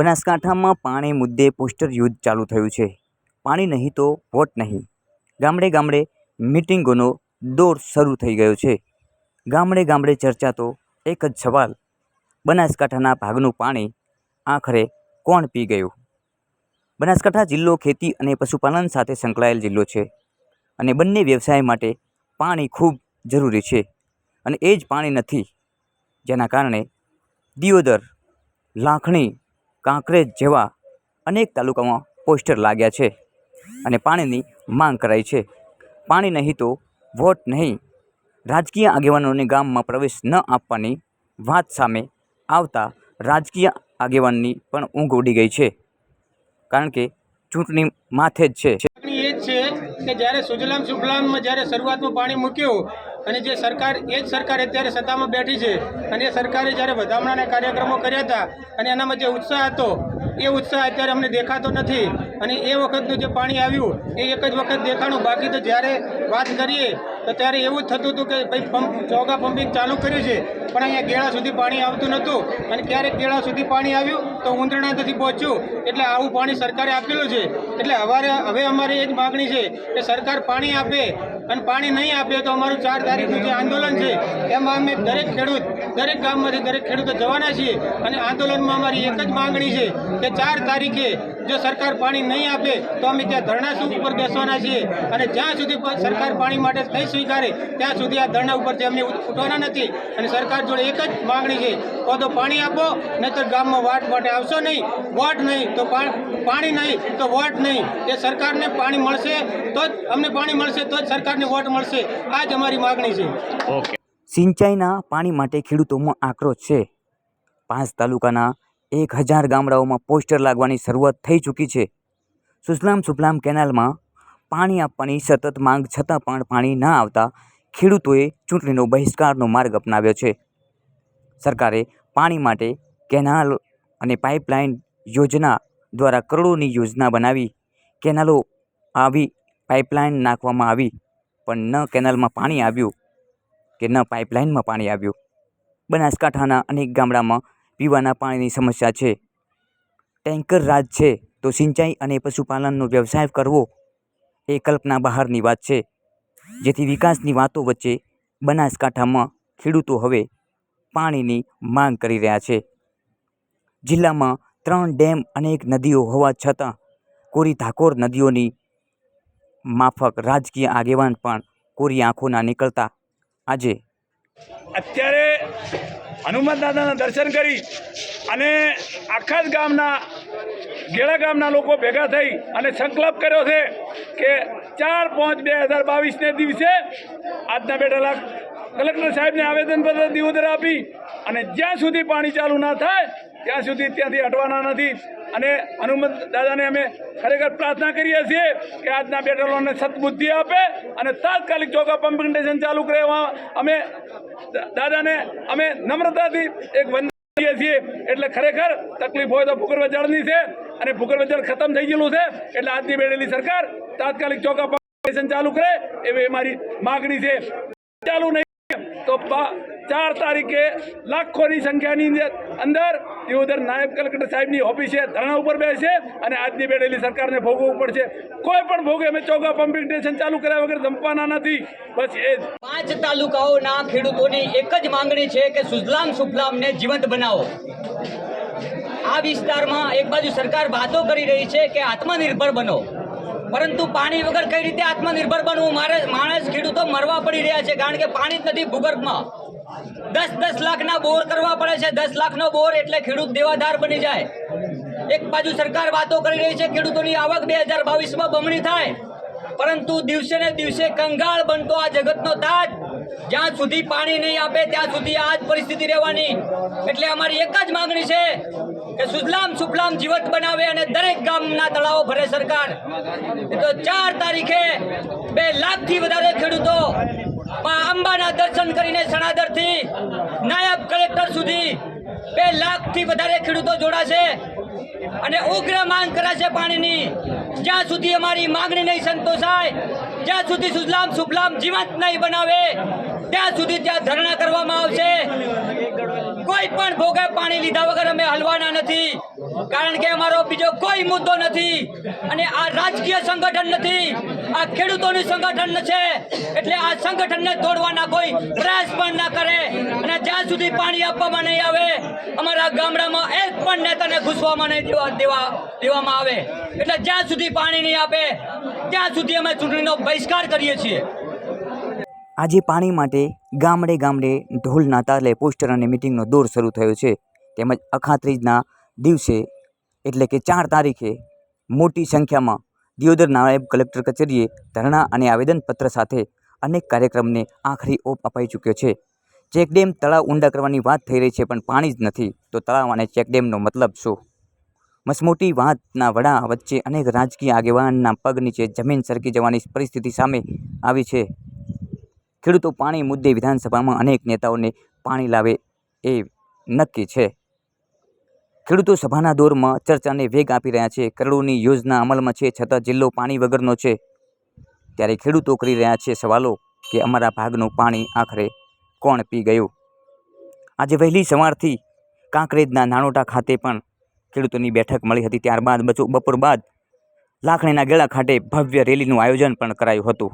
બનાસકાંઠામાં પાણી મુદ્દે પોસ્ટર યુદ્ધ ચાલુ થયું છે. પાણી નહીં તો વોટ નહીં. ગામડે ગામડે મિટિંગોનો દોર શરૂ થઈ ગયો છે. ગામડે ગામડે ચર્ચાતો એક જ સવાલ. બનાસકાંઠાના ભાગનું પાણી આખરે કોણ પી ગયું? બનાસકાંઠા જિલ્લો ખેતી અને પશુપાલન સાથે સંકળાયેલ જિલ્લો છે અને બંને વ્યવસાય માટે પાણી ખૂબ જરૂરી છે અને એ જ પાણી નથી, જેના કારણે દિયોદર, લાખણી કાંકરેજ જેવા અનેક તાલુકામાં પોસ્ટર લાગ્યા છે અને પાણીની માંગ કરાઈ છે. પાણી નહીં તો વોટ નહીં. રાજકીય આગેવાનોને ગામમાં પ્રવેશ ન આપવાની વાત સામે આવતા રાજકીય આગેવાનની પણ ઊંઘ ઉડી ગઈ છે. કારણ કે ચૂંટણી માથે જ છે. એ જ છે કે જ્યારે સુજલામ સુફલામમાં જ્યારે શરૂઆતમાં પાણી મૂક્યું અને જે સરકાર, એ જ સરકાર અત્યારે સત્તામાં બેઠી છે અને એ સરકારે જ્યારે વધામણાના કાર્યક્રમો કર્યા હતા અને એનામાં જે ઉત્સાહ હતો, એ ઉત્સાહ અત્યારે અમને દેખાતો નથી. અને એ વખતનું જે પાણી આવ્યું, એ એક જ વખત દેખાણું બાકી તો જ્યારે વાત કરીએ, તો ત્યારે એવું થતું હતું કે ભાઈ પંપ, ચોગા પમ્પિંગ ચાલુ કર્યું છે, પણ અહીંયા ગેળા સુધી પાણી આવતું નહોતું. અને ક્યારેક ગેળા સુધી પાણી આવ્યું, તો ઊંધણા નથી પહોંચ્યું. એટલે આવું પાણી સરકારે આપેલું છે. એટલે હવારે, હવે અમારી એ જ માગણી છે કે સરકાર પાણી આપે અને પાણી નહીં આપે તો અમારું ચાર તારીખનું જે આંદોલન છે, એમાં અમે દરેક ખેડૂત, દરેક ગામમાંથી દરેક ખેડૂતો જવાના છીએ. અને આંદોલનમાં અમારી એક જ માંગણી છે કે ચાર તારીખે જો સરકાર પાણી નહીં આપે તો અમે ત્યાં ધરણા ઉપર બેસવાના છીએ? અને જ્યાં સુધી સરકાર પાણી માટે નહીં સ્વીકારે ત્યાં સુધી આ ધરણા ઉપરથી અમને ઉઠવાના નથી. અને સરકાર જોડે એક જ માંગણી છે કો તો પાણી આપો નહીંતર ગામમાં વાટ માટે આવશો નહીં. વોટ નહીં તો પાણી નહીં તો વોટ નહીં. એ સરકારને પાણી મળશે તો જ અમને પાણી મળશે તો જ સરકારને વોટ મળશે. આ જ અમારી માગણી છે. સિંચાઈના પાણી માટે ખેડૂતોમાં આક્રોશ છે. પાંચ તાલુકાના એક હજાર ગામડાઓમાં પોસ્ટર લાગવાની શરૂઆત થઈ ચૂકી છે. સુજલામ સુફલામ કેનાલમાં પાણી આપવાની સતત માંગ છતાં પણ પાણી ન આવતા ખેડૂતોએ ચૂંટણીનો બહિષ્કારનો માર્ગ અપનાવ્યો છે. સરકારે પાણી માટે કેનાલ અને પાઇપલાઇન યોજના દ્વારા કરોડોની યોજના બનાવી, કેનાલો આવી, પાઇપલાઇન નાખવામાં આવી, પણ ન કેનાલમાં પાણી આવ્યું કે ન પાઇપલાઇનમાં પાણી આવ્યું. બનાસકાંઠાના અનેક ગામડામાં પીવાના પાણીની સમસ્યા છે. ટેન્કર રાજ છે તો સિંચાઈ અને પશુપાલનનો વ્યવસાય કરવો એ કલ્પના બહારની વાત છે. જેથી વિકાસની વાતો વચ્ચે બનાસકાંઠામાં ખેડૂતો હવે પાણીની માંગ કરી રહ્યા છે. જિલ્લામાં ત્રણ ડેમ અને એક નદીઓ હોવા છતાં કોરી ધાકોર નદીઓની માફક રાજકીય આગેવાન પણ કોરી આંખોના નીકળતા આજે અત્યારે હનુમાન દાદાના દર્શન કરી અને આખા જ ગામના ગેળા ગામના લોકો ભેગા થઈ અને સંકલ્પ કર્યો છે કે ચાર પાંચ બે હજાર બાવીસને દિવસે આજના બેઠેલા કલેક્ટર સાહેબને આવેદનપત્ર દિવોદર આપી અને જ્યાં સુધી પાણી ચાલુ ના થાય ત્યાં સુધી ત્યાંથી હટવાના નથી. અને હનુમંત દાદાને અમે ખરેખર પ્રાર્થના કરીએ છીએ કે આજના બેટલોને સદબુદ્ધિ આપે અને તાત્કાલિક ચોગા પંપિંગ સ્ટેશન ચાલુ કરે. અમે દાદાને અમે નમ્રતાથી એક વંદન કરીએ છીએ. એટલે ખરેખર તકલીફ હોય તો ભૂગર્ભ જળની છે અને ભૂગર્ભ જળ ખતમ થઈ ગયેલું છે. એટલે આજની બેઠેલી સરકાર તાત્કાલિક ચોગા પંપિંગ સ્ટેશન ચાલુ કરે. એવી અમારી માગણી છે. ચાલુ નહીં. તો ચાર તારીખે લાખોની સંખ્યાની અંદર દિયોદર નાયબ કલેક્ટર સાહેબની ઓફિસે ધરણા ઉપર બેસે અને આજની બેઠેલી સરકારને ભોગવવું પડશે. કોઈ પણ ભોગે અમે ચોગા પંપિંગ સ્ટેશન ચાલુ કર્યા વગર ધમવાના નથી. બસ એ જ. પાંચ તાલુકાઓના ખેડૂતોની એક જ માંગણી છે કે સુજલામ સુફલામને જીવંત બનાવો. આ વિસ્તારમાં એક બાજુ સરકાર વાતો કરી રહી છે કે આત્મનિર્ભર બનો. પરંતુ પાણી વગર કઈ રીતે આત્મનિર્ભર બનવું? માણસ ખેડૂતો મરવા પડી રહ્યા છે. કારણ કે પાણી જ નથી ભૂગર્ભમાં. દસ દસ લાખના બોર કરવા પડે છે. દસ લાખનો બોર એટલે ખેડૂત દેવાદાર બની જાય. એક બાજુ સરકાર વાતો કરી રહી છે, ખેડૂતોની આવક બે હજાર બાવીસમાં બમણી થાય. પરંતુ દિવસે ને દિવસે કંગાળ બનતો આ જગતનો તાજ. જ્યાં સુધી પાણી નહીં આપે, ત્યાં સુધી આ જ પરિસ્થિતિ રહેવાની. એટલે અમારી એક જ માંગણી છે કે સુજલામ સુફલામ જીવત બનાવે અને દરેક ગામના તળાવો ભરે સરકાર. તો ચાર તારીખે બે લાખથી વધારે ખેડૂતો અંબાના દર્શન કરીને સણાદરથી નાયબ કલેક્ટર સુધી બે લાખથી વધારે ખેડૂતો જોડાશે અને ઉગ્ર માંગ કરાશે પાણીની. જ્યાં સુધી અમારી માંગણી નહીં સંતોષાય, જ્યાં સુધી સુજલામ સુફલામ જીવંત નહીં બનાવે, ત્યાં સુધી ત્યાં ધરણા કરવામાં આવશે. કોઈ પણ ભોગે પાણી લીધા વગર અમે હલવાના નથી. કારણ કે અમારો બીજો કોઈ મુદ્દો નથી અને આ રાજકીય સંગઠન નથી, આ ખેડૂતોનું સંગઠન છે. એટલે આ સંગઠનને તોડવાના કોઈ પ્રયાસ પણ ના કરે અને જ્યાં સુધી પાણી આપવામાં નહીં આવે, અમારા ગામડામાં એક પણ નેતાને ઘૂસવામાં નહીં દેવા દેવા દેવામાં આવે. એટલે જ્યાં સુધી પાણી નહીં આપે, ત્યાં સુધી અમે ચૂંટણીનો બહિષ્કાર કરીએ છીએ. આજે પાણી માટે ગામડે ગામડે ઢોલના તાલે પોસ્ટર અને મિટિંગનો દોર શરૂ થયો છે. તેમજ અખાત્રીજના દિવસે, એટલે કે ચાર તારીખે, મોટી સંખ્યામાં દિયોદર નાયબ કલેક્ટર કચેરીએ ધરણા અને આવેદનપત્ર સાથે અનેક કાર્યક્રમને આખરી ઓપ અપાઈ ચૂક્યો છે. ચેકડેમ તળાવ ઊંડા કરવાની વાત થઈ રહી છે, પણ પાણી જ નથી. તો તળાવ અને ચેકડેમનો મતલબ શું? મસમોટી વાતના વડા વચ્ચે અનેક રાજકીય આગેવાનના પગ નીચે જમીન સરકી જવાની પરિસ્થિતિ સામે આવી છે. ખેડૂતો પાણી મુદ્દે વિધાનસભામાં અનેક નેતાઓને પાણી લાવે એ નક્કી છે. ખેડૂતો સભાના દોરમાં ચર્ચાને વેગ આપી રહ્યા છે. કરોડોની યોજના અમલમાં છે છતાં જિલ્લો પાણી વગરનો છે. ત્યારે ખેડૂતો કરી રહ્યા છે સવાલો કે અમારા ભાગનું પાણી આખરે કોણ પી ગયું? આજે વહેલી સવારથી કાંકરેજના નાનોટા ખાતે પણ ખેડૂતોની બેઠક મળી હતી. ત્યારબાદ બપોર બાદ લાખણીના ગેળા ખાતે ભવ્ય રેલીનું આયોજન પણ કરાયું હતું.